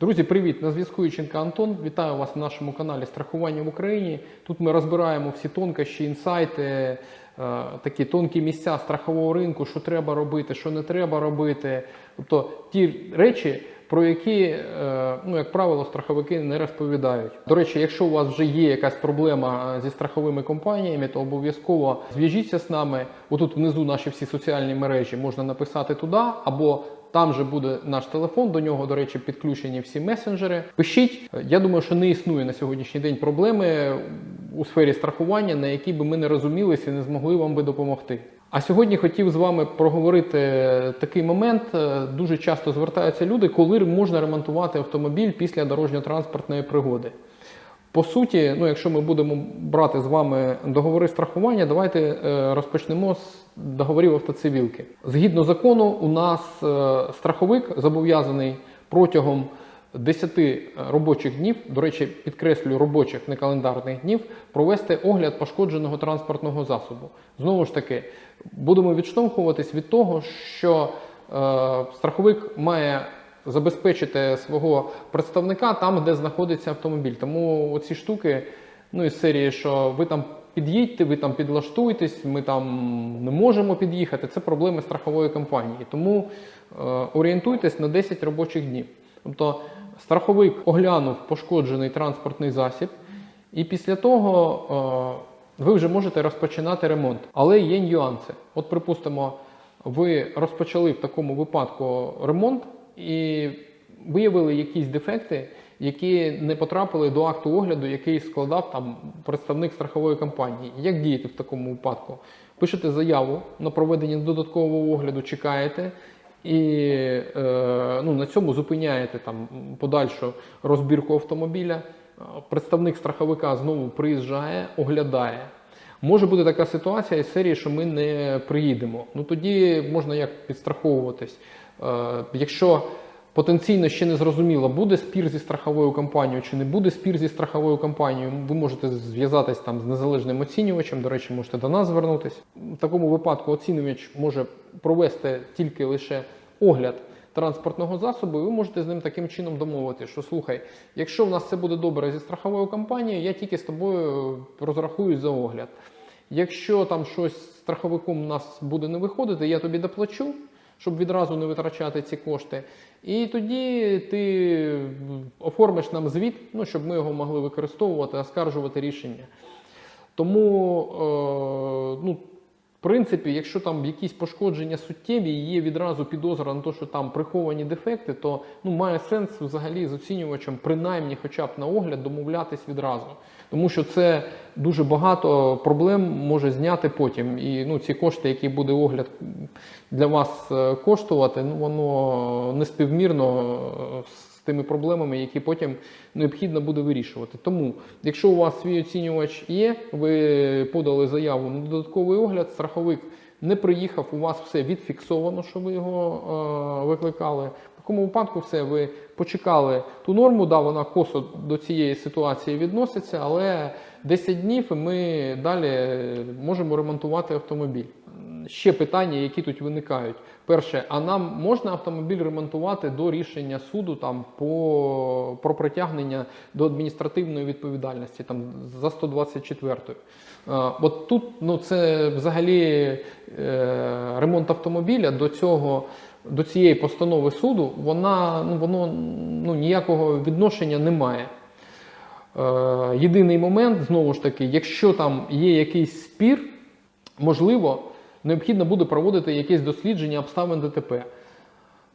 Друзі, привіт! На зв'язку Іченка Антон. Вітаю вас на нашому каналі Страхування в Україні. Тут ми розбираємо всі тонкощі, інсайти, е, такі тонкі місця страхового ринку, що треба робити, що не треба робити. Тобто ті речі, про які, е, ну, як правило, страховики не розповідають. До речі, якщо у вас вже є якась проблема е, зі страховими компаніями, то обов'язково зв'яжіться з нами. Отут внизу наші всі соціальні мережі можна написати туди, або там же буде наш телефон. До нього, до речі, підключені всі месенджери. Пишіть. Я думаю, що не існує на сьогоднішній день проблеми у сфері страхування, на які би ми не розумілися і не змогли вам би допомогти. А сьогодні хотів з вами проговорити такий момент. Дуже часто звертаються люди, коли можна ремонтувати автомобіль після дорожньо-транспортної пригоди. По суті, ну, якщо ми будемо брати з вами договори страхування, давайте е, розпочнемо з договорів автоцивілки. Згідно закону, у нас е, страховик зобов'язаний протягом 10 робочих днів, до речі, підкреслюю робочих не календарних днів, провести огляд пошкодженого транспортного засобу. Знову ж таки, будемо відштовхуватись від того, що е, страховик має забезпечити свого представника там, де знаходиться автомобіль. Тому оці штуки, ну із серії, що ви там під'їдьте, ви там підлаштуйтесь, ми там не можемо під'їхати. Це проблеми страхової компанії. Тому е, орієнтуйтесь на 10 робочих днів. Тобто страховик оглянув пошкоджений транспортний засіб, і після того е, ви вже можете розпочинати ремонт. Але є нюанси. От, припустимо, ви розпочали в такому випадку ремонт і виявили якісь дефекти, які не потрапили до акту огляду, який складав там представник страхової компанії. Як діяти в такому випадку? Пишете заяву на проведення додаткового огляду, чекаєте. І е, ну, на цьому зупиняєте там подальшу розбірку автомобіля. Представник страховика знову приїжджає, оглядає. Може бути така ситуація із серії, що ми не приїдемо. Ну тоді можна як підстраховуватись. Е, якщо потенційно ще не зрозуміло, буде спір зі страховою компанією чи не буде спір зі страховою компанією, ви можете зв'язатись там з незалежним оцінювачем. До речі, можете до нас звернутися. В такому випадку оцінювач може провести тільки лише огляд. Транспортного засобу, і ви можете з ним таким чином домовити, що слухай, якщо в нас все буде добре зі страховою компанією, я тільки з тобою розрахуюсь за огляд. Якщо там щось страховиком у нас буде не виходити, я тобі доплачу, щоб відразу не витрачати ці кошти. І тоді ти оформиш нам звіт, ну, щоб ми його могли використовувати, оскаржувати рішення. Тому, е, ну, в принципі, якщо там якісь пошкодження суттєві і є відразу підозра на те, що там приховані дефекти, то ну, має сенс взагалі з оцінювачем, принаймні, хоча б на огляд, домовлятись відразу. Тому що це дуже багато проблем може зняти потім. І ну, ці кошти, які буде огляд для вас е, коштувати, ну воно неспівмірно е, з тими проблемами, які потім необхідно буде вирішувати. Тому, якщо у вас свій оцінювач є, ви подали заяву на додатковий огляд, страховик не приїхав, у вас все відфіксовано, що ви його е, викликали. В такому випадку все, ви почекали ту норму, да, вона косо до цієї ситуації відноситься, але 10 днів і ми далі можемо ремонтувати автомобіль. Ще питання, які тут виникають. Перше, а нам можна автомобіль ремонтувати до рішення суду там по про притягнення до адміністративної відповідальності там за 124. Е, От тут ну це взагалі е, ремонт автомобіля до цього. До цієї постанови суду вона ну воно ну ніякого відношення не має. Е, єдиний момент, знову ж таки, якщо там є якийсь спір, можливо, необхідно буде проводити якесь дослідження обставин ДТП.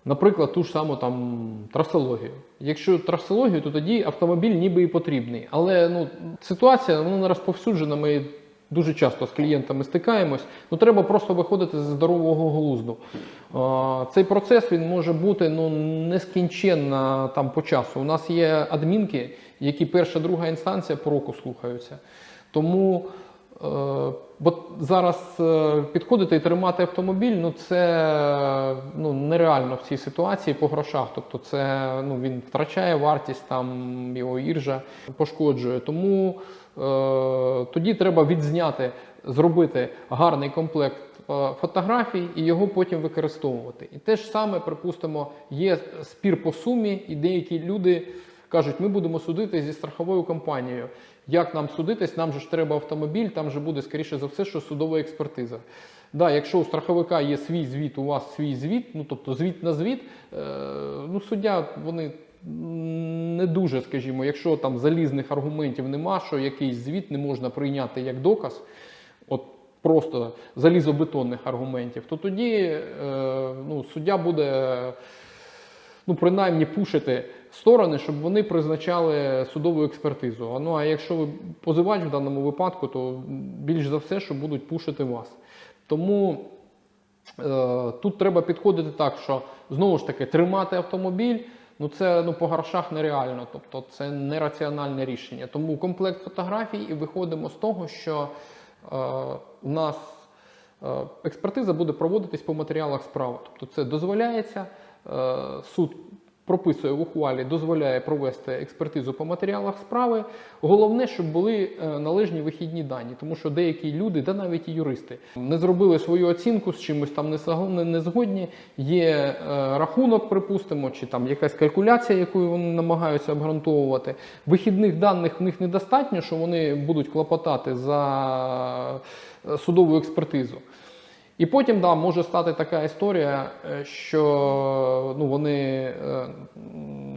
Наприклад, ту ж саму там трасологію. Якщо трасологію, то тоді автомобіль ніби і потрібний. Але ну, ситуація вона не розповсюджена. Ми дуже часто з клієнтами стикаємось. Ну треба просто виходити з здорового глузду. Е, Цей процес він може бути ну, нескінченно там по часу. У нас є адмінки, які перша, друга інстанція по року слухаються. Тому бо зараз е, підходити і тримати автомобіль, ну це ну, нереально в цій ситуації по грошах. Тобто, це ну, він втрачає вартість, там його іржа пошкоджує. Тому е, тоді треба відзняти, зробити гарний комплект е, фотографій і його потім використовувати. І те ж саме, припустимо, є спір по сумі, і деякі люди кажуть, ми будемо судити зі страховою компанією. Як нам судитись? Нам же ж треба автомобіль, там же буде скоріше за все, що судова експертиза. Да, якщо у страховика є свій звіт, у вас свій звіт, ну тобто звіт на звіт, е, ну суддя вони не дуже, скажімо, якщо там залізних аргументів нема, що якийсь звіт не можна прийняти як доказ, от просто залізобетонних аргументів, то тоді е, ну, суддя буде ну, принаймні пушити сторони, щоб вони призначали судову експертизу. Ну а якщо ви позивач в даному випадку, то більш за все, що будуть пушити вас. Тому е, тут треба підходити так, що знову ж таки тримати автомобіль. Ну це ну по грошах нереально, тобто це нераціональне рішення. Тому комплект фотографій і виходимо з того, що е, у нас е, експертиза буде проводитись по матеріалах справи. Тобто це дозволяється, е, суд прописує в ухвалі, дозволяє провести експертизу по матеріалах справи. Головне, щоб були е, належні вихідні дані, тому що деякі люди, та навіть і юристи, не зробили свою оцінку з чимось там не згодні. Є е, рахунок, припустимо, чи там якась калькуляція, яку вони намагаються обґрунтовувати. Вихідних даних в них недостатньо, що вони будуть клопотати за е, судову експертизу. І потім да, може стати така історія, е, що ну, вони е,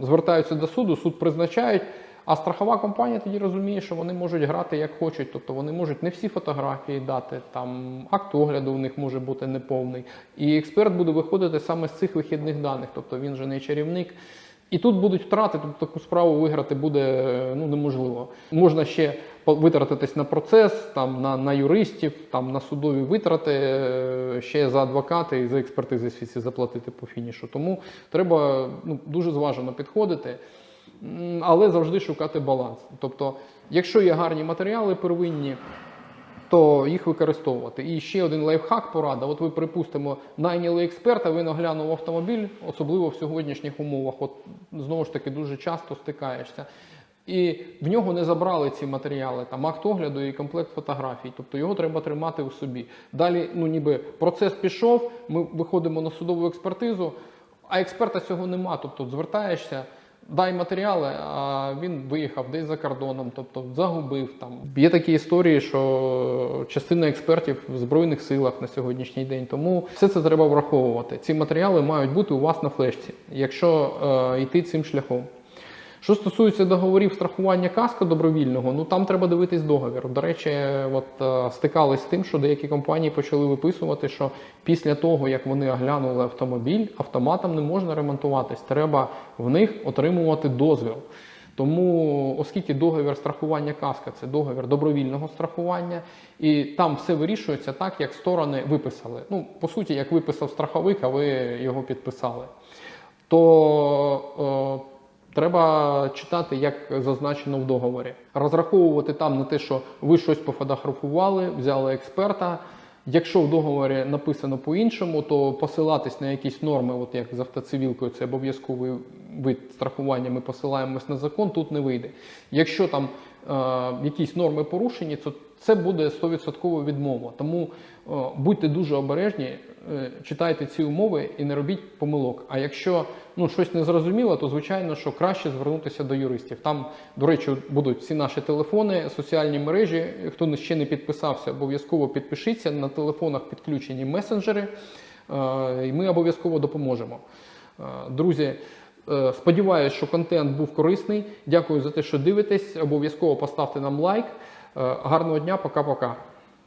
звертаються до суду, суд призначають, а страхова компанія тоді розуміє, що вони можуть грати як хочуть. Тобто вони можуть не всі фотографії дати, там акт огляду у них може бути неповний. І експерт буде виходити саме з цих вихідних даних, тобто він же не чарівник. І тут будуть втрати, тобто таку справу виграти буде е, ну, неможливо. Можна ще витратитись на процес, там, на, на юристів, там, на судові витрати, е, ще за адвокати і за експертизи всі заплатити по фінішу. Тому треба ну, дуже зважено підходити, але завжди шукати баланс. Тобто, якщо є гарні матеріали первинні, то їх використовувати. І ще один лайфхак порада. От ви, припустимо, найняли експерта, він оглянув автомобіль, особливо в сьогоднішніх умовах. От знову ж таки дуже часто стикаєшся. І в нього не забрали ці матеріали, там акт огляду і комплект фотографій. Тобто його треба тримати у собі. Далі, ну ніби процес пішов, ми виходимо на судову експертизу, а експерта цього нема. Тобто звертаєшся, дай матеріали, а він виїхав десь за кордоном, тобто загубив там. Є такі історії, що частина експертів в збройних силах на сьогоднішній день. Тому все це треба враховувати. Ці матеріали мають бути у вас на флешці, якщо е, йти цим шляхом. Що стосується договорів страхування каско добровільного, ну там треба дивитись договір. До речі, от е, стикались з тим, що деякі компанії почали виписувати, що після того, як вони оглянули автомобіль, автоматом не можна ремонтуватись. Треба в них отримувати дозвіл. Тому, оскільки договір страхування каска це договір добровільного страхування, і там все вирішується так, як сторони виписали. Ну, по суті, як виписав страховик, а ви його підписали. То е, Треба читати, як зазначено в договорі. Розраховувати там на те, що ви щось пофотографували, взяли експерта. Якщо в договорі написано по-іншому, то посилатись на якісь норми, от як з автоцивілкою, це обов'язковий вид страхування, ми посилаємось на закон, тут не вийде. Якщо там якісь норми порушені, то це буде 100% відмова. Тому е, будьте дуже обережні, е, читайте ці умови і не робіть помилок. А якщо ну, щось не зрозуміло, то звичайно, що краще звернутися до юристів. Там, до речі, будуть всі наші телефони, соціальні мережі. Хто ще не підписався, обов'язково підпишіться. На телефонах підключені месенджери, е, і ми обов'язково допоможемо. Е, Друзі, е, сподіваюся, що контент був корисний. Дякую за те, що дивитесь. Обов'язково поставте нам лайк. Е, Гарного дня, пока-пока.